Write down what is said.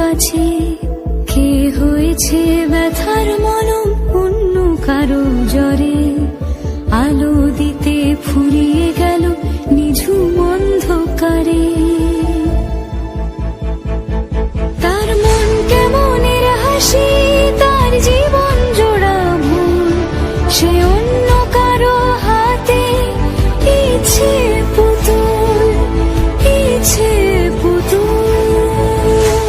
কাছে কে হয়েছে?